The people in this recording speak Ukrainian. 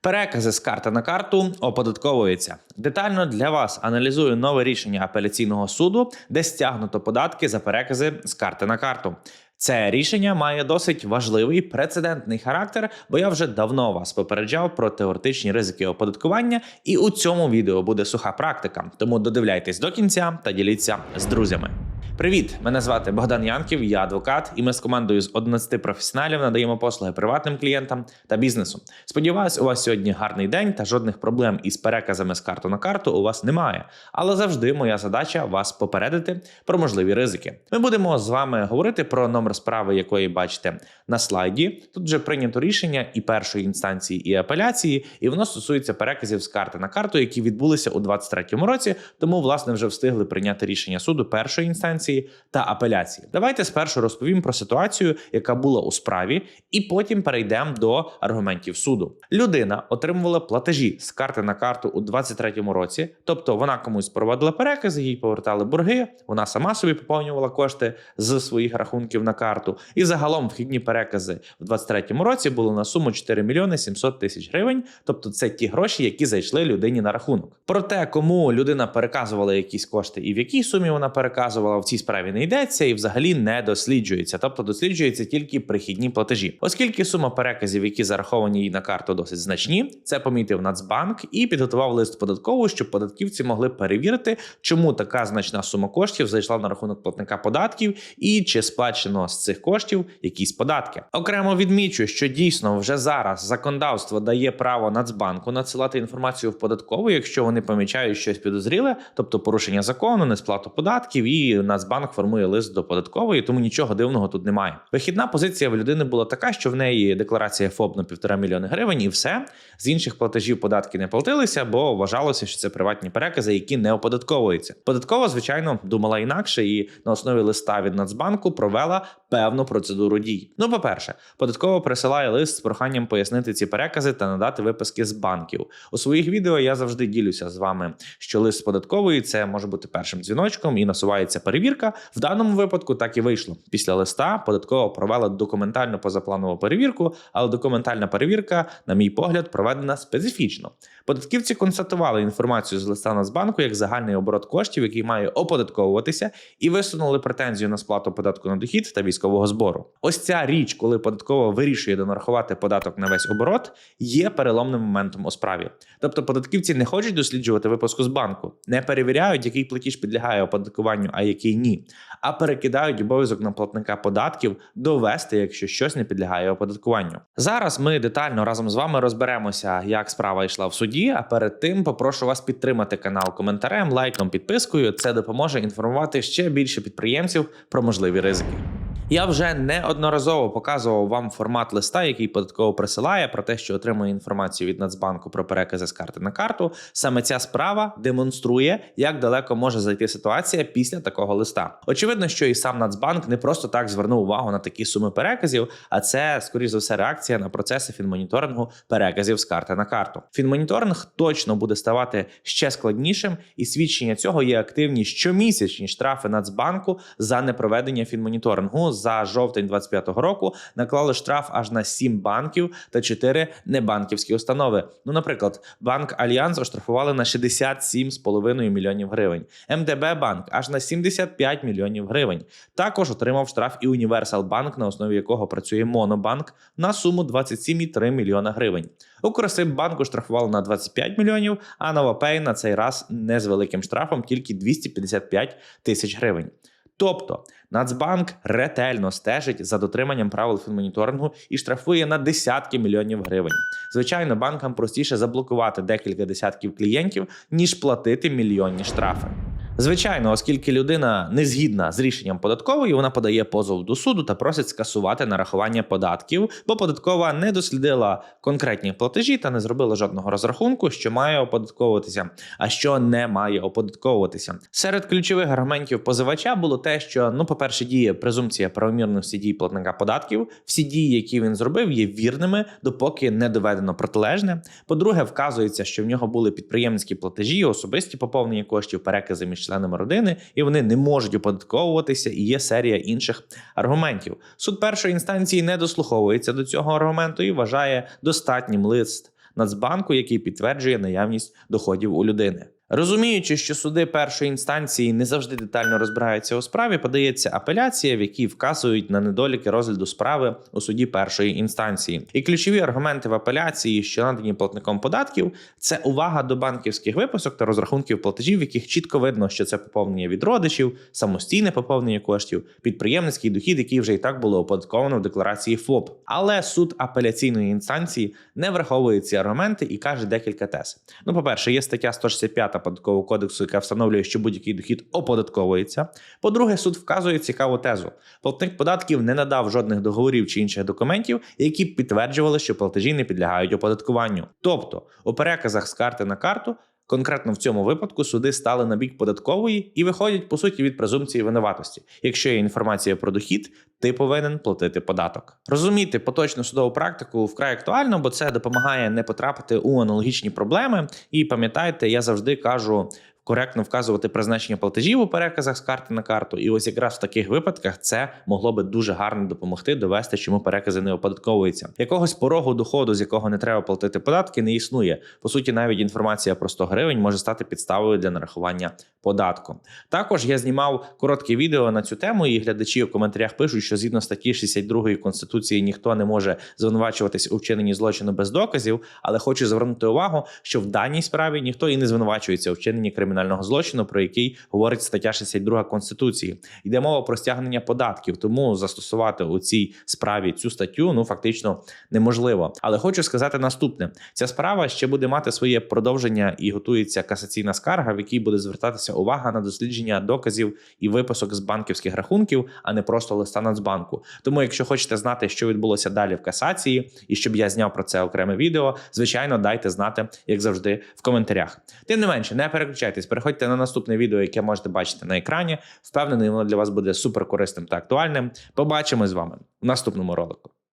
Перекази з карти на карту оподатковуються. Детально для вас аналізую нове рішення апеляційного суду, де стягнуто податки за перекази з карти на карту. Це рішення має досить важливий прецедентний характер, бо я вже давно вас попереджав про теоретичні ризики оподаткування, і у цьому відео буде суха практика. Тому додивляйтесь до кінця та діліться з друзями. Привіт! Мене звати Богдан Янків, я адвокат, і ми з командою з 11 професіоналів надаємо послуги приватним клієнтам та бізнесу. Сподіваюсь, у вас сьогодні гарний день та жодних проблем із переказами з карту на карту у вас немає. Але завжди моя задача вас попередити про можливі ризики. Ми будемо з вами говорити про номер справи, якої бачите на слайді. Тут вже прийнято рішення і першої інстанції, і апеляції, і воно стосується переказів з карти на карту, які відбулися у 2023 році. Тому, власне, вже встигли прийняти рішення суду першої інстанції та апеляції. Давайте спершу розповім про ситуацію, яка була у справі, і потім перейдемо до аргументів суду. Людина отримувала платежі з карти на карту у 2023 році, тобто вона комусь проводила перекази, їй повертали борги. Вона сама собі поповнювала кошти з своїх рахунків на карту. І загалом вхідні перекази в 2023 році були на суму 4 мільйони 700 тисяч гривень. Тобто, це ті гроші, які зайшли людині на рахунок. Про те, кому людина переказувала якісь кошти і в якій сумі вона переказувала в цій справі не йдеться і взагалі не досліджується, тобто досліджується тільки прихідні платежі, оскільки сума переказів, які зараховані їй на карту, досить значні. Це помітив Нацбанк і підготував лист податкову, щоб податківці могли перевірити, чому така значна сума коштів зайшла на рахунок платника податків і чи сплачено з цих коштів якісь податки. Окремо відмічу, що дійсно вже зараз законодавство дає право Нацбанку надсилати інформацію в податкову, якщо вони помічають щось підозріле, тобто порушення закону, несплату податків, і Нацбанк формує лист до податкової, тому нічого дивного тут немає. Вихідна позиція в людини була така, що в неї декларація ФОП на півтора мільйони гривень, і все з інших платежів податки не платилися, бо вважалося, що це приватні перекази, які не оподатковуються. Податкова, звичайно, думала інакше, і на основі листа від Нацбанку провела певну процедуру дій. Ну, по-перше, податкова присилає лист з проханням пояснити ці перекази та надати виписки з банків. У своїх відео я завжди ділюся з вами, що лист податкової це може бути першим дзвіночком і насувається перевірка. В даному випадку так і вийшло. Після листа податкова провела документальну позапланову перевірку, але документальна перевірка, на мій погляд, проведена специфічно. Податківці констатували інформацію з листа Нацбанку як загальний оборот коштів, який має оподатковуватися, і висунули претензію на сплату податку на дохід та військового збору. Ось ця річ, коли податкова вирішує донарахувати податок на весь оборот, є переломним моментом у справі. Тобто податківці не хочуть досліджувати випуску з банку, не перевіряють, який платіж підлягає оподаткуванню, а який ні, а перекидають обов'язок на платника податків довести, якщо щось не підлягає оподаткуванню. Зараз ми детально разом з вами розберемося, як справа йшла в суді. А перед тим попрошу вас підтримати канал коментарем, лайком, підпискою. Це допоможе інформувати ще більше підприємців про можливі ризики. Я вже неодноразово показував вам формат листа, який податково присилає про те, що отримує інформацію від Нацбанку про перекази з карти на карту. Саме ця справа демонструє, як далеко може зайти ситуація після такого листа. Очевидно, що і сам Нацбанк не просто так звернув увагу на такі суми переказів, а це, скоріш за все, реакція на процеси фінмоніторингу переказів з карти на карту. Фінмоніторинг точно буде ставати ще складнішим, і свідчення цього є активні щомісячні штрафи Нацбанку за непроведення фінмоніторингу за жовтень 25-го року наклали штраф аж на 7 банків та 4 небанківські установи. Ну, наприклад, банк Альянс оштрафували на 67,5 мільйонів гривень. МДБ банк аж на 75 мільйонів гривень. Також отримав штраф і Універсал Банк, на основі якого працює Монобанк, на суму 27,3 мільйона гривень. Укрсиббанку штрафували на 25 мільйонів, а Новопей на цей раз не з великим штрафом, тільки 255 тисяч гривень. Тобто Нацбанк ретельно стежить за дотриманням правил фінмоніторингу і штрафує на десятки мільйонів гривень. Звичайно, банкам простіше заблокувати декілька десятків клієнтів, ніж платити мільйонні штрафи. Звичайно, оскільки людина не згідна з рішенням податкової, вона подає позов до суду та просить скасувати нарахування податків, бо податкова не дослідила конкретні платежі та не зробила жодного розрахунку, що має оподатковуватися, а що не має оподатковуватися. Серед ключових аргументів позивача було те, що ну, по-перше, діє презумпція правомірності дій платника податків. Всі дії, які він зробив, є вірними, допоки не доведено протилежне. По-друге, вказується, що в нього були підприємницькі платежі, особисті поповнення коштів, перекази між членами родини, і вони не можуть оподатковуватися. І є серія інших аргументів. Суд першої інстанції не дослуховується до цього аргументу і вважає достатнім лист Нацбанку, який підтверджує наявність доходів у людини. Розуміючи, що суди першої інстанції не завжди детально розбираються у справі, подається апеляція, в якій вказують на недоліки розгляду справи у суді першої інстанції. І ключові аргументи в апеляції, що надані платником податків, це увага до банківських виписок та розрахунків платежів, в яких чітко видно, що це поповнення від родичів, самостійне поповнення коштів, підприємницький дохід, який вже і так було оподатковано в декларації ФОП. Але суд апеляційної інстанції не враховує ці аргументи і каже декілька тез. Ну, по-перше, є стаття 165 податкового кодексу, яка встановлює, що будь-який дохід оподатковується. По-друге, суд вказує цікаву тезу: платник податків не надав жодних договорів чи інших документів, які підтверджували, що платежі не підлягають оподаткуванню. Тобто, у переказах з карти на карту. Конкретно в цьому випадку суди стали на бік податкової і виходять по суті від презумпції винуватості. Якщо є інформація про дохід, ти повинен платити податок. Розуміти поточну судову практику вкрай актуально, бо це допомагає не потрапити у аналогічні проблеми. І пам'ятайте, я завжди кажу. Коректно вказувати призначення платежів у переказах з карти на карту, і ось якраз в таких випадках це могло би дуже гарно допомогти довести, чому перекази не оподатковуються. Якогось порогу доходу, з якого не треба платити податки, не існує. По суті, навіть інформація про 100 гривень може стати підставою для нарахування податку. Також я знімав коротке відео на цю тему, і глядачі у коментарях пишуть, що згідно статті 62 конституції ніхто не може звинувачуватись у вчиненні злочину без доказів. Але хочу звернути увагу, що в даній справі ніхто і не звинувачується у вчиненні кримінального злочину, про який говорить стаття 62 конституції. Йде мова про стягнення податків, тому застосувати у цій справі цю статтю ну фактично неможливо. Але хочу сказати наступне: ця справа ще буде мати своє продовження і готується касаційна скарга, в якій буде звертатися увага на дослідження доказів і виписок з банківських рахунків, а не просто листа Нацбанку. Тому, якщо хочете знати, що відбулося далі в касації, і щоб я зняв про це окреме відео, звичайно, дайте знати, як завжди, в коментарях. Тим не менше, не переключайтесь, переходьте на наступне відео, яке можете бачити на екрані. Впевнений, воно для вас буде супер корисним та актуальним. Побачимо з вами в наступному ролику.